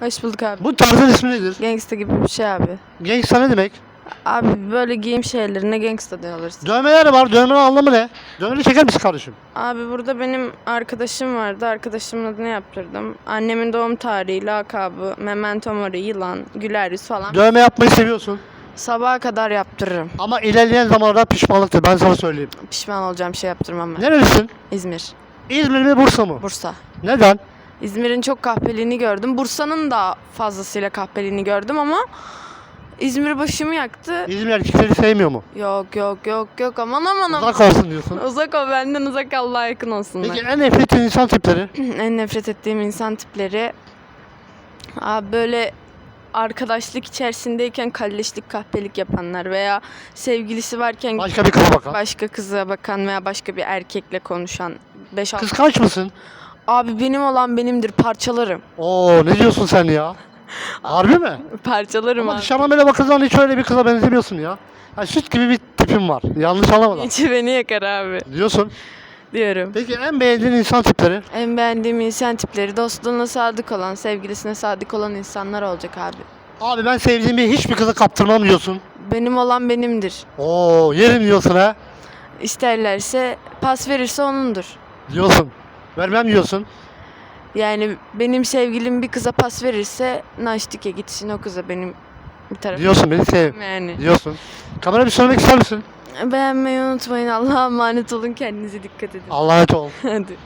Hoş bulduk abi. Bu tarzın ismi nedir? Gangsta gibi bir şey abi. Gangsta ne demek? Abi böyle giyim şeylerine gangsta diyorlar. Dövmeler var. Dövmenin anlamı ne? Dövmeni çeker misin kardeşim? Abi burada benim arkadaşım vardı. Arkadaşımın adını yaptırdım. Annemin doğum tarihi, lakabı, memento mori, yılan, güler yüz falan. Dövme yapmayı seviyorsun. Sabaha kadar yaptırırım. Ama ilerleyen zamanlarda pişmanlıktır. Ben sana söyleyeyim. Pişman olacağım şey yaptırmam ben. Nerelisin? İzmir, İzmir mi Bursa mı? Bursa. Neden? İzmir'in çok kahpeliğini gördüm. Bursa'nın da fazlasıyla kahpeliğini gördüm ama İzmir başımı yaktı. İzmir erkekleri sevmiyor mu? Yok yok yok yok aman aman aman. Uzak olsun diyorsun. Uzak o benden uzak Allah'a yakın olsunlar. Peki en nefret ettiğin insan tipleri? en nefret ettiğim insan tipleri abi böyle arkadaşlık içerisindeyken kalleşlik kahpelik yapanlar veya sevgilisi varken Başka bir kıza bakan. başka kıza bakan veya başka bir erkekle konuşan 5 6 Kıskanç mısın? Abi benim olan benimdir parçalarım. Oo ne diyorsun sen ya? Harbi mi? Parçalarım Ama abi. dışarıdan böyle hiç öyle bir kıza benzemiyorsun ya. Ha, süt gibi bir tipin var. Yanlış anlamadan. İçi beni yakar abi Diyorsun. diyorum. Peki en beğendiğin insan tipleri? En beğendiğim insan tipleri dostluğuna sadık olan, sevgilisine sadık olan insanlar olacak abi. Abi ben sevdiğimi hiçbir kıza kaptırmam diyorsun. Benim olan benimdir. Oo yerim diyorsun ha. İsterlerse pas verirse onundur. Diyorsun. Vermem diyorsun. Yani benim sevgilim bir kıza pas verirse naştike gitsin o kıza benim bir tarafım. Diyorsun beni sev. Yani. Diyorsun. Kamera bir söylemek ister misin? Beğenmeyi unutmayın. Allah'a emanet olun. Kendinize dikkat edin. Allah'a emanet ol. Hadi.